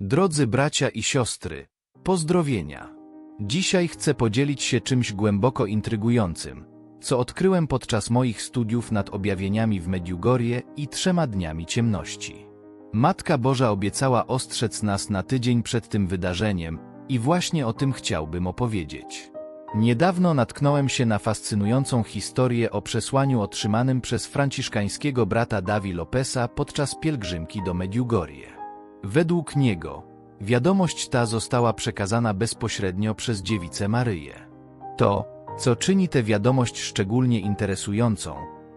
Drodzy bracia i siostry, pozdrowienia. Dzisiaj chcę podzielić się czymś głęboko intrygującym, co odkryłem podczas moich studiów nad objawieniami w Mediugorje i trzema dniami ciemności. Matka Boża obiecała ostrzec nas na tydzień przed tym wydarzeniem i właśnie o tym chciałbym opowiedzieć. Niedawno natknąłem się na fascynującą historię o przesłaniu otrzymanym przez franciszkańskiego brata Davi Lopesa podczas pielgrzymki do Mediugorje. Według niego, wiadomość ta została przekazana bezpośrednio przez dziewicę Maryję. To, co czyni tę wiadomość szczególnie interesującą,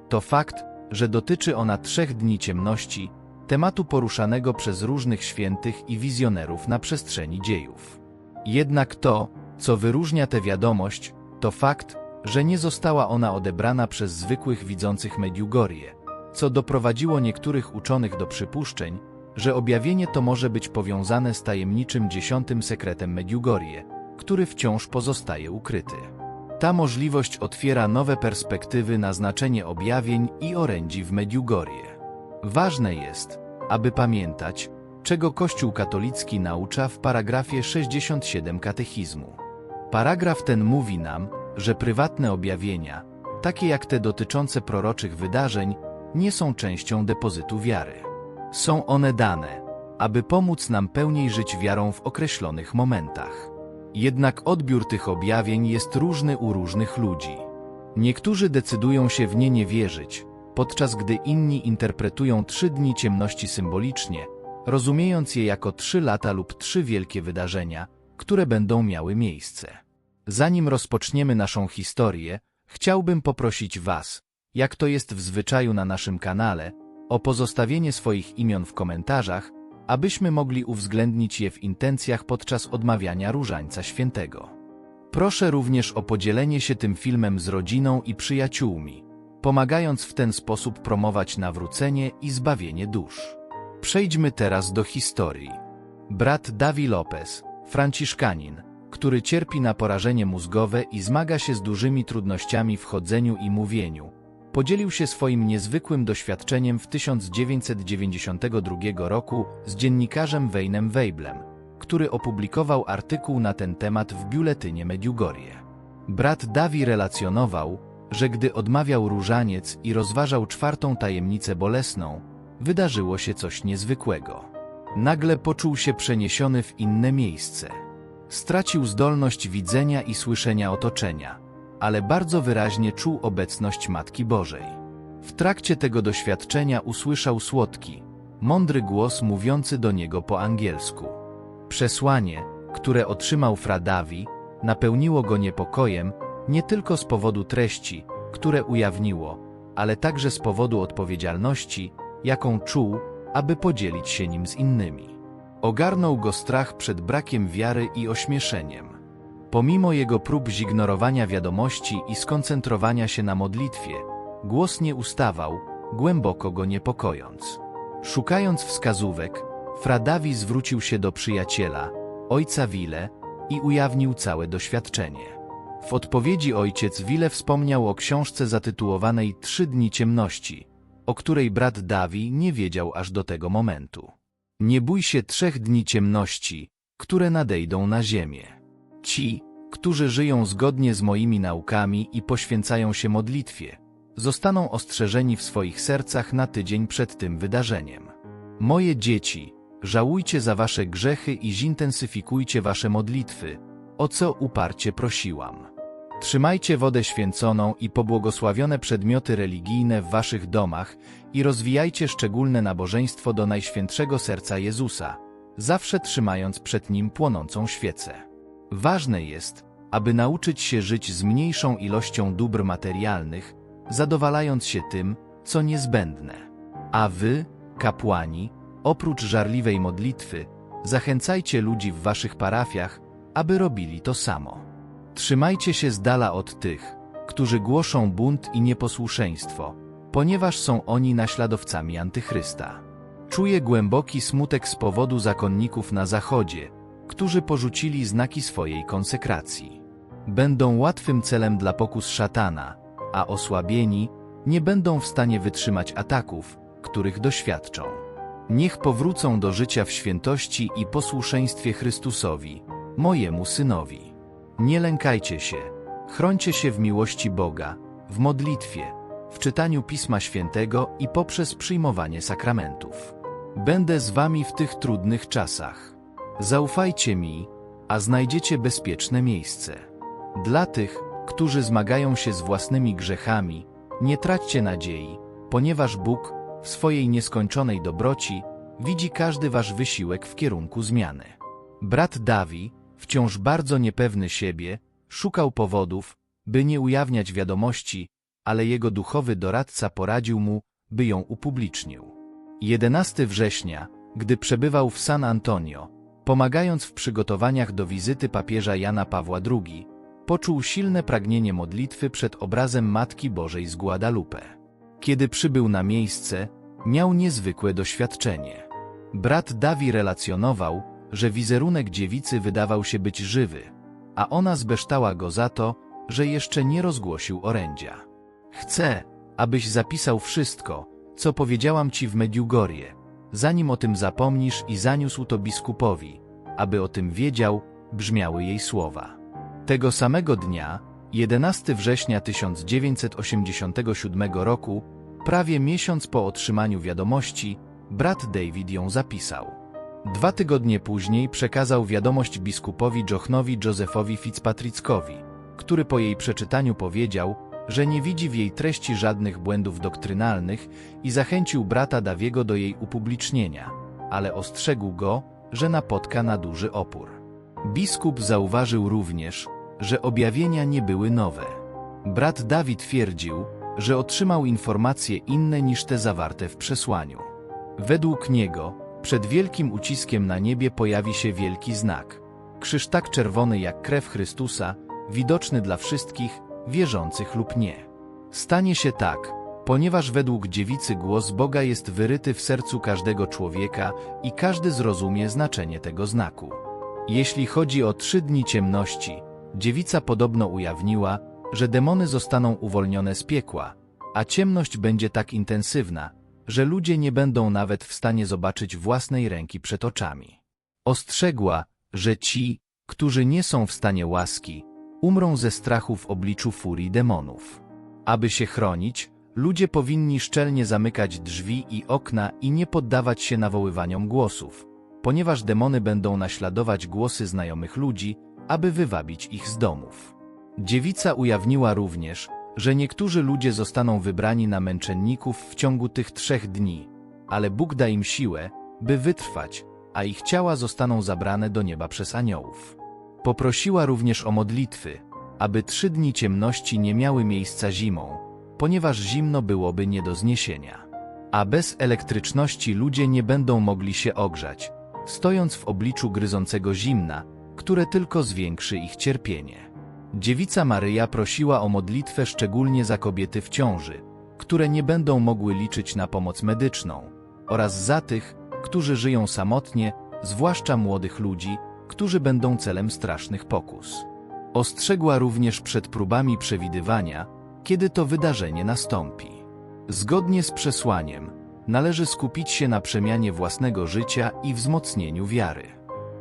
to fakt, że dotyczy ona trzech dni ciemności, tematu poruszanego przez różnych świętych i wizjonerów na przestrzeni dziejów. Jednak to, co wyróżnia tę wiadomość, to fakt, że nie została ona odebrana przez zwykłych widzących Mediugorje, co doprowadziło niektórych uczonych do przypuszczeń, że objawienie to może być powiązane z tajemniczym dziesiątym sekretem Mediugorje, który wciąż pozostaje ukryty. Ta możliwość otwiera nowe perspektywy na znaczenie objawień i orędzi w Mediugorje. Ważne jest, aby pamiętać, czego Kościół katolicki naucza w paragrafie 67 katechizmu. Paragraf ten mówi nam, że prywatne objawienia, takie jak te dotyczące proroczych wydarzeń, nie są częścią depozytu wiary. Są one dane, aby pomóc nam pełniej żyć wiarą w określonych momentach. Jednak odbiór tych objawień jest różny u różnych ludzi. Niektórzy decydują się w nie nie wierzyć, podczas gdy inni interpretują trzy dni ciemności symbolicznie, rozumiejąc je jako trzy lata lub trzy wielkie wydarzenia, które będą miały miejsce. Zanim rozpoczniemy naszą historię, chciałbym poprosić Was, jak to jest w zwyczaju na naszym kanale, o pozostawienie swoich imion w komentarzach, abyśmy mogli uwzględnić je w intencjach podczas odmawiania Różańca Świętego. Proszę również o podzielenie się tym filmem z rodziną i przyjaciółmi, pomagając w ten sposób promować nawrócenie i zbawienie dusz. Przejdźmy teraz do historii. Brat Davi Lopez, franciszkanin, który cierpi na porażenie mózgowe i zmaga się z dużymi trudnościami w chodzeniu i mówieniu, podzielił się swoim niezwykłym doświadczeniem w 1992 roku z dziennikarzem Waynem Weiblem, który opublikował artykuł na ten temat w biuletynie Mediugorje. Brat Davi relacjonował, że gdy odmawiał różaniec i rozważał czwartą tajemnicę bolesną, wydarzyło się coś niezwykłego. Nagle poczuł się przeniesiony w inne miejsce. Stracił zdolność widzenia i słyszenia otoczenia, ale bardzo wyraźnie czuł obecność Matki Bożej. W trakcie tego doświadczenia usłyszał słodki, mądry głos mówiący do niego po angielsku. Przesłanie, które otrzymał Fra Davi, napełniło go niepokojem nie tylko z powodu treści, które ujawniło, ale także z powodu odpowiedzialności, jaką czuł, aby podzielić się nim z innymi. Ogarnął go strach przed brakiem wiary i ośmieszeniem. Pomimo jego prób zignorowania wiadomości i skoncentrowania się na modlitwie, głos nie ustawał, głęboko go niepokojąc. Szukając wskazówek, Fradawi zwrócił się do przyjaciela, ojca Wile, i ujawnił całe doświadczenie. W odpowiedzi ojciec Wile wspomniał o książce zatytułowanej Trzy dni ciemności, o której brat Dawi nie wiedział aż do tego momentu. Nie bój się trzech dni ciemności, które nadejdą na ziemię. Ci, którzy żyją zgodnie z moimi naukami i poświęcają się modlitwie, zostaną ostrzeżeni w swoich sercach na tydzień przed tym wydarzeniem. Moje dzieci, żałujcie za wasze grzechy i zintensyfikujcie wasze modlitwy, o co uparcie prosiłam. Trzymajcie wodę święconą i pobłogosławione przedmioty religijne w waszych domach i rozwijajcie szczególne nabożeństwo do Najświętszego Serca Jezusa, zawsze trzymając przed Nim płonącą świecę. Ważne jest, aby nauczyć się żyć z mniejszą ilością dóbr materialnych, zadowalając się tym, co niezbędne. A wy, kapłani, oprócz żarliwej modlitwy, zachęcajcie ludzi w waszych parafiach, aby robili to samo. Trzymajcie się z dala od tych, którzy głoszą bunt i nieposłuszeństwo, ponieważ są oni naśladowcami Antychrysta. Czuję głęboki smutek z powodu zakonników na zachodzie, którzy porzucili znaki swojej konsekracji. Będą łatwym celem dla pokus szatana, a osłabieni nie będą w stanie wytrzymać ataków, których doświadczą. Niech powrócą do życia w świętości i posłuszeństwie Chrystusowi, mojemu synowi. Nie lękajcie się, chrońcie się w miłości Boga, w modlitwie, w czytaniu Pisma Świętego i poprzez przyjmowanie sakramentów. Będę z wami w tych trudnych czasach. Zaufajcie mi, a znajdziecie bezpieczne miejsce. Dla tych, którzy zmagają się z własnymi grzechami, nie traćcie nadziei, ponieważ Bóg, w swojej nieskończonej dobroci, widzi każdy wasz wysiłek w kierunku zmiany. Brat Dawi, wciąż bardzo niepewny siebie, szukał powodów, by nie ujawniać wiadomości, ale jego duchowy doradca poradził mu, by ją upublicznił. 11 września, gdy przebywał w San Antonio, pomagając w przygotowaniach do wizyty papieża Jana Pawła II, poczuł silne pragnienie modlitwy przed obrazem Matki Bożej z Guadalupe. Kiedy przybył na miejsce, miał niezwykłe doświadczenie. Brat Dawi relacjonował, że wizerunek dziewicy wydawał się być żywy, a ona zbeształa go za to, że jeszcze nie rozgłosił orędzia. Chcę, abyś zapisał wszystko, co powiedziałam ci w Mediugorie, zanim o tym zapomnisz i zaniósł to biskupowi, aby o tym wiedział, brzmiały jej słowa. Tego samego dnia, 11 września 1987 roku, prawie miesiąc po otrzymaniu wiadomości, brat David ją zapisał. Dwa tygodnie później przekazał wiadomość biskupowi Jochnowi Josephowi Fitzpatrickowi, który po jej przeczytaniu powiedział, że nie widzi w jej treści żadnych błędów doktrynalnych i zachęcił brata Dawiego do jej upublicznienia, ale ostrzegł go, że napotka na duży opór. Biskup zauważył również, że objawienia nie były nowe. Brat Dawid twierdził, że otrzymał informacje inne niż te zawarte w przesłaniu. Według niego, przed wielkim uciskiem na niebie pojawi się wielki znak. Krzyż tak czerwony jak krew Chrystusa, widoczny dla wszystkich, wierzących lub nie. Stanie się tak, ponieważ według dziewicy głos Boga jest wyryty w sercu każdego człowieka i każdy zrozumie znaczenie tego znaku. Jeśli chodzi o trzy dni ciemności, dziewica podobno ujawniła, że demony zostaną uwolnione z piekła, a ciemność będzie tak intensywna, że ludzie nie będą nawet w stanie zobaczyć własnej ręki przed oczami. Ostrzegła, że ci, którzy nie są w stanie łaski, umrą ze strachu w obliczu furii demonów. Aby się chronić, ludzie powinni szczelnie zamykać drzwi i okna i nie poddawać się nawoływaniom głosów, ponieważ demony będą naśladować głosy znajomych ludzi, aby wywabić ich z domów. Dziewica ujawniła również, że niektórzy ludzie zostaną wybrani na męczenników w ciągu tych trzech dni, ale Bóg da im siłę, by wytrwać, a ich ciała zostaną zabrane do nieba przez aniołów. Poprosiła również o modlitwy, aby trzy dni ciemności nie miały miejsca zimą, ponieważ zimno byłoby nie do zniesienia. A bez elektryczności ludzie nie będą mogli się ogrzać, stojąc w obliczu gryzącego zimna, które tylko zwiększy ich cierpienie. Dziewica Maryja prosiła o modlitwę szczególnie za kobiety w ciąży, które nie będą mogły liczyć na pomoc medyczną, oraz za tych, którzy żyją samotnie, zwłaszcza młodych ludzi, którzy będą celem strasznych pokus. Ostrzegła również przed próbami przewidywania, kiedy to wydarzenie nastąpi. Zgodnie z przesłaniem, należy skupić się na przemianie własnego życia i wzmocnieniu wiary.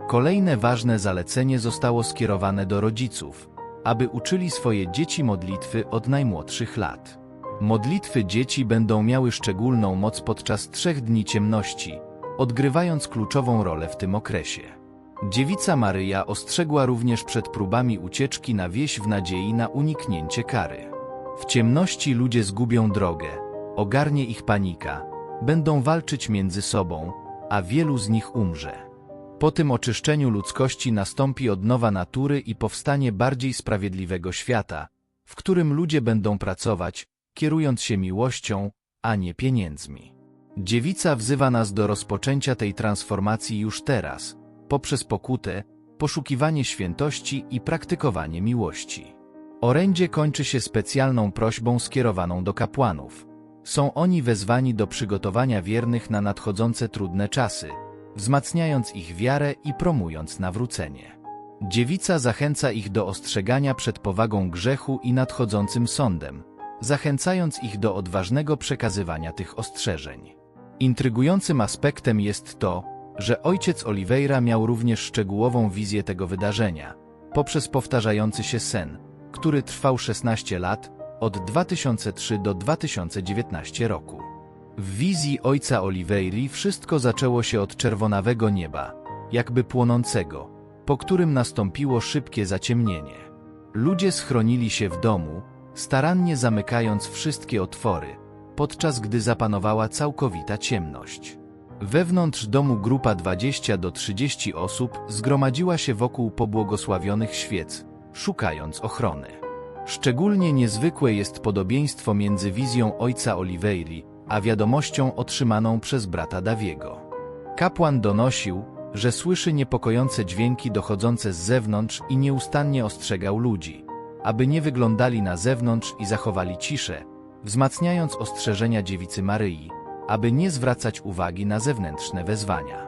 Kolejne ważne zalecenie zostało skierowane do rodziców, aby uczyli swoje dzieci modlitwy od najmłodszych lat. Modlitwy dzieci będą miały szczególną moc podczas trzech dni ciemności, odgrywając kluczową rolę w tym okresie. Dziewica Maryja ostrzegła również przed próbami ucieczki na wieś w nadziei na uniknięcie kary. W ciemności ludzie zgubią drogę, ogarnie ich panika, będą walczyć między sobą, a wielu z nich umrze. Po tym oczyszczeniu ludzkości nastąpi odnowa natury i powstanie bardziej sprawiedliwego świata, w którym ludzie będą pracować, kierując się miłością, a nie pieniędzmi. Dziewica wzywa nas do rozpoczęcia tej transformacji już teraz, poprzez pokutę, poszukiwanie świętości i praktykowanie miłości. Orędzie kończy się specjalną prośbą skierowaną do kapłanów. Są oni wezwani do przygotowania wiernych na nadchodzące trudne czasy, wzmacniając ich wiarę i promując nawrócenie. Dziewica zachęca ich do ostrzegania przed powagą grzechu i nadchodzącym sądem, zachęcając ich do odważnego przekazywania tych ostrzeżeń. Intrygującym aspektem jest to, że ojciec Oliveira miał również szczegółową wizję tego wydarzenia, poprzez powtarzający się sen, który trwał 16 lat, od 2003 do 2019 roku. W wizji ojca Oliveiri wszystko zaczęło się od czerwonawego nieba, jakby płonącego, po którym nastąpiło szybkie zaciemnienie. Ludzie schronili się w domu, starannie zamykając wszystkie otwory, podczas gdy zapanowała całkowita ciemność. Wewnątrz domu grupa 20 do 30 osób zgromadziła się wokół pobłogosławionych świec, szukając ochrony. Szczególnie niezwykłe jest podobieństwo między wizją ojca Oliveiri a wiadomością otrzymaną przez brata Dawiego. Kapłan donosił, że słyszy niepokojące dźwięki dochodzące z zewnątrz i nieustannie ostrzegał ludzi, aby nie wyglądali na zewnątrz i zachowali ciszę, wzmacniając ostrzeżenia dziewicy Maryi, aby nie zwracać uwagi na zewnętrzne wezwania.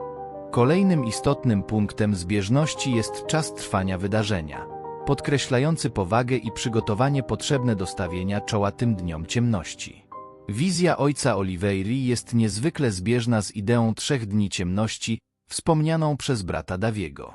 Kolejnym istotnym punktem zbieżności jest czas trwania wydarzenia, podkreślający powagę i przygotowanie potrzebne do stawienia czoła tym dniom ciemności. Wizja ojca Oliveiri jest niezwykle zbieżna z ideą trzech dni ciemności, wspomnianą przez brata Dawiego.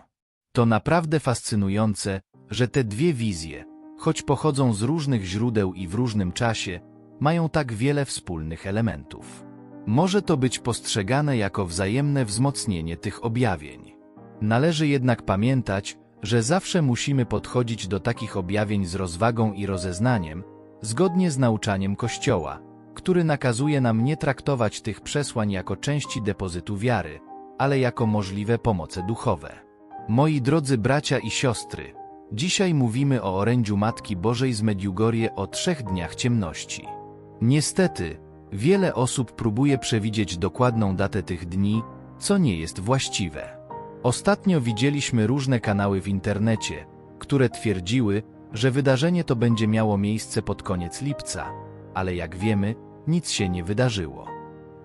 To naprawdę fascynujące, że te dwie wizje, choć pochodzą z różnych źródeł i w różnym czasie, mają tak wiele wspólnych elementów. Może to być postrzegane jako wzajemne wzmocnienie tych objawień. Należy jednak pamiętać, że zawsze musimy podchodzić do takich objawień z rozwagą i rozeznaniem, zgodnie z nauczaniem Kościoła, który nakazuje nam nie traktować tych przesłań jako części depozytu wiary, ale jako możliwe pomoce duchowe. Moi drodzy bracia i siostry, dzisiaj mówimy o orędziu Matki Bożej z Mediugorie o trzech dniach ciemności. Niestety, wiele osób próbuje przewidzieć dokładną datę tych dni, co nie jest właściwe. Ostatnio widzieliśmy różne kanały w internecie, które twierdziły, że wydarzenie to będzie miało miejsce pod koniec lipca, ale jak wiemy, nic się nie wydarzyło.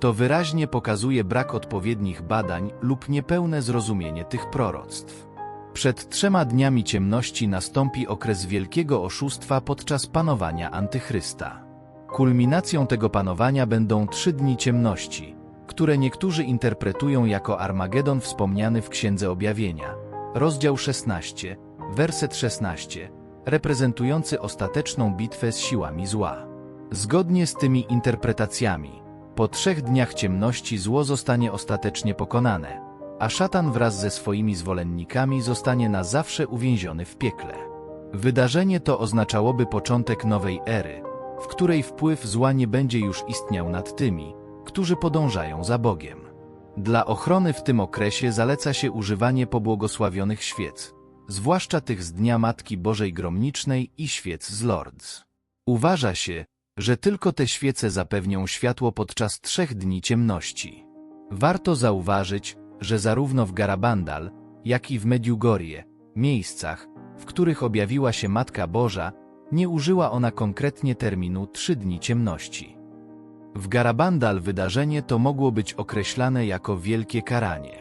To wyraźnie pokazuje brak odpowiednich badań lub niepełne zrozumienie tych proroctw. Przed trzema dniami ciemności nastąpi okres wielkiego oszustwa podczas panowania Antychrysta. Kulminacją tego panowania będą trzy dni ciemności, które niektórzy interpretują jako Armagedon wspomniany w Księdze Objawienia, rozdział 16, werset 16, reprezentujący ostateczną bitwę z siłami zła. Zgodnie z tymi interpretacjami, po trzech dniach ciemności zło zostanie ostatecznie pokonane, a szatan wraz ze swoimi zwolennikami zostanie na zawsze uwięziony w piekle. Wydarzenie to oznaczałoby początek nowej ery, w której wpływ zła nie będzie już istniał nad tymi, którzy podążają za Bogiem. Dla ochrony w tym okresie zaleca się używanie pobłogosławionych świec, zwłaszcza tych z Dnia Matki Bożej Gromnicznej i świec z Lords. Uważa się, że tylko te świece zapewnią światło podczas trzech dni ciemności. Warto zauważyć, że zarówno w Garabandal, jak i w Mediugorie, miejscach, w których objawiła się Matka Boża, nie użyła ona konkretnie terminu trzy dni ciemności. W Garabandal wydarzenie to mogło być określane jako wielkie karanie.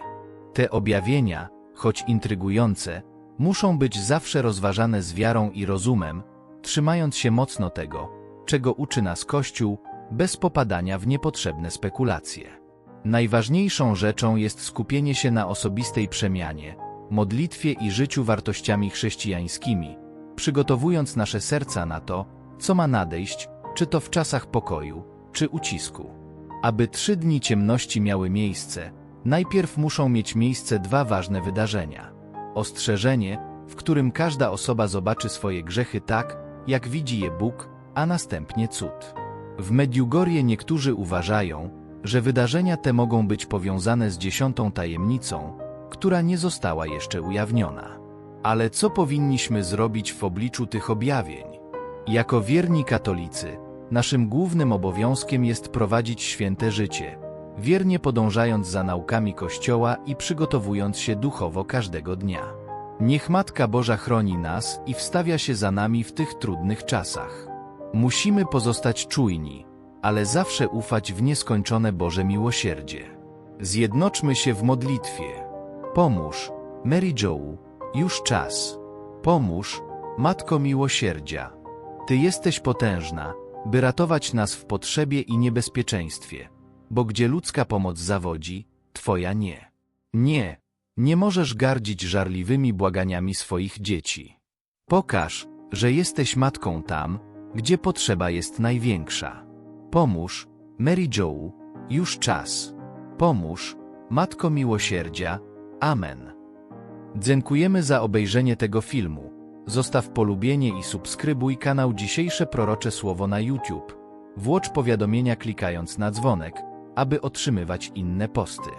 Te objawienia, choć intrygujące, muszą być zawsze rozważane z wiarą i rozumem, trzymając się mocno tego, czego uczy nas Kościół, bez popadania w niepotrzebne spekulacje. Najważniejszą rzeczą jest skupienie się na osobistej przemianie, modlitwie i życiu wartościami chrześcijańskimi, przygotowując nasze serca na to, co ma nadejść, czy to w czasach pokoju, czy ucisku. Aby trzy dni ciemności miały miejsce, najpierw muszą mieć miejsce dwa ważne wydarzenia. Ostrzeżenie, w którym każda osoba zobaczy swoje grzechy tak, jak widzi je Bóg, a następnie cud. W Mediugorie niektórzy uważają, że wydarzenia te mogą być powiązane z dziesiątą tajemnicą, która nie została jeszcze ujawniona. Ale co powinniśmy zrobić w obliczu tych objawień? Jako wierni katolicy, naszym głównym obowiązkiem jest prowadzić święte życie, wiernie podążając za naukami Kościoła i przygotowując się duchowo każdego dnia. Niech Matka Boża chroni nas i wstawia się za nami w tych trudnych czasach. Musimy pozostać czujni, ale zawsze ufać w nieskończone Boże miłosierdzie. Zjednoczmy się w modlitwie. Pomóż, Mary Joe, już czas. Pomóż, Matko Miłosierdzia. Ty jesteś potężna, by ratować nas w potrzebie i niebezpieczeństwie. bo gdzie ludzka pomoc zawodzi, twoja nie. Nie, nie możesz gardzić żarliwymi błaganiami swoich dzieci. Pokaż, że jesteś matką tam, gdzie potrzeba jest największa. Pomóż, Mary Jo, już czas. Pomóż, Matko Miłosierdzia. Amen. Dziękujemy za obejrzenie tego filmu. Zostaw polubienie i subskrybuj kanał Dzisiejsze Prorocze Słowo na YouTube. Włącz powiadomienia klikając na dzwonek, aby otrzymywać inne posty.